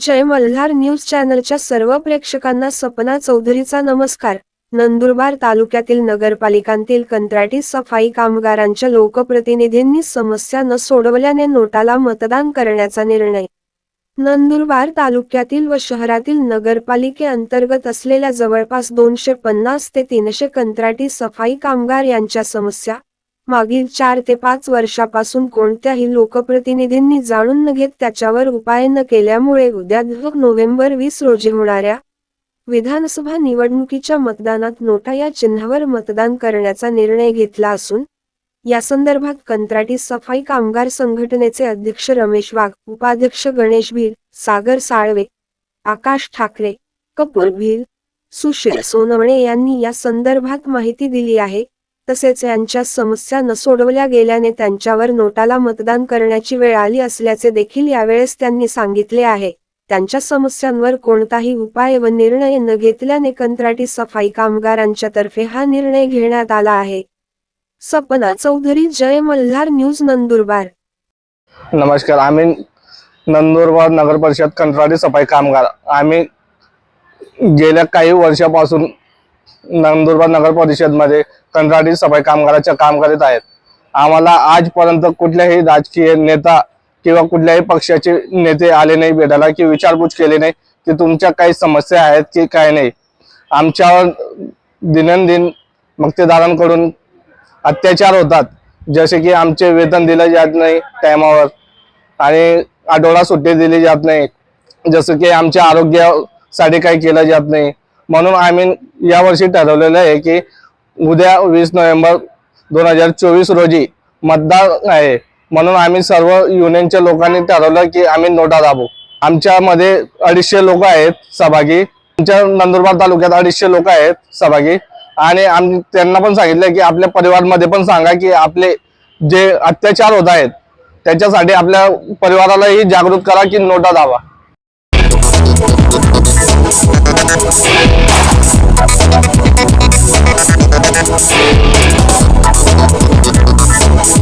जय Malhar news चॅनलच्या सर्व प्रेक्षकांना सपना चौधरीचा नमस्कार. नंदुरबार तालुक्यातील नगरपालिकांतील कंत्राटी सफाई कामगारांच्या लोकप्रतिनिधींनी समस्या न सोडवल्याने नोटाला मतदान करण्याचा निर्णय. नंदुरबार तालुक्यातील व शहरातील नगरपालिकेअंतर्गत असलेल्या जवळपास दोनशे पन्नास ते तीनशे कंत्राटी सफाई कामगार यांच्या समस्या मागील चार ते पाच वर्षापासून कोणत्याही लोकप्रतिनिधींनी जाणून न घेत त्याच्यावर उपाय न केल्यामुळे उद्या नोव्हेंबर वीस रोजी होणाऱ्या विधानसभा निवडणुकीच्या मतदानात नोटा या चिन्हावर मतदान करण्याचा निर्णय घेतला असून या संदर्भात कंत्राटी सफाई कामगार संघटनेचे अध्यक्ष रमेश वाघ उपाध्यक्ष गणेश भील सागर साळवे आकाश ठाकरे कपूर भील सुशील सोनवणे यांनी या संदर्भात माहिती दिली आहे. तसेच यांच्या समस्या न सोडवल्या गेल्याने त्यांच्यावर नोटाला मतदान करण्याची वेळ आली असल्याचे देखील यावेळेस त्यांनी सांगितले आहे. त्यांच्या समस्यांवर कोणताही उपाय व निर्णय न घेतल्याने कंत्राटी सफाई कामगारांच्या तर्फे हा निर्णय घेण्यात आला आहे. सपना चौधरी जय मल्हार न्यूज नंदुरबार. नमस्कार आम्ही नंदुरबार नगर परिषद कंत्राटी सफाई कामगार. आम्ही गेल्या काही वर्षापासून नंदुरबार नगर परिषदमध्ये कंत्राटी सफाई कामगाराच्या काम करीत आहेत. आम्हाला आजपर्यंत कुठल्याही राजकीय नेता किंवा कुठल्याही पक्षाचे नेते आले नाही भेटायला की विचारपूस केली नाही की तुमच्या काही समस्या आहेत की काय नाही. आमच्यावर दिनंदिन मक्तेदारांकडून अत्याचार होतात. जसे की आमचे वेतन दिलं जात नाही टायमावर आणि आठवडा सुट्टी दिली जात नाही. जसं की आमच्या आरोग्यासाठी काही केलं जात नाही. म्हणून आम्ही यावर्षी ठरवलेलं आहे की उद्या वीस नोव्हेंबर दोन हजार चोवीस रोजी मतदान आहे. म्हणून आम्ही सर्व युनियनच्या लोकांनी ठरवलं की आम्ही नोटा दाबू. आमच्यामध्ये अडीचशे लोक आहेत सहभागी. आमच्या नंदुरबार तालुक्यात अडीचशे लोक आहेत सहभागी. आणि आम्ही त्यांना पण सांगितलं की आपल्या परिवारमध्ये पण सांगा की आपले जे अत्याचार होत आहेत त्याच्यासाठी आपल्या परिवारालाही जागृत करा की नोटा दावा Thank you.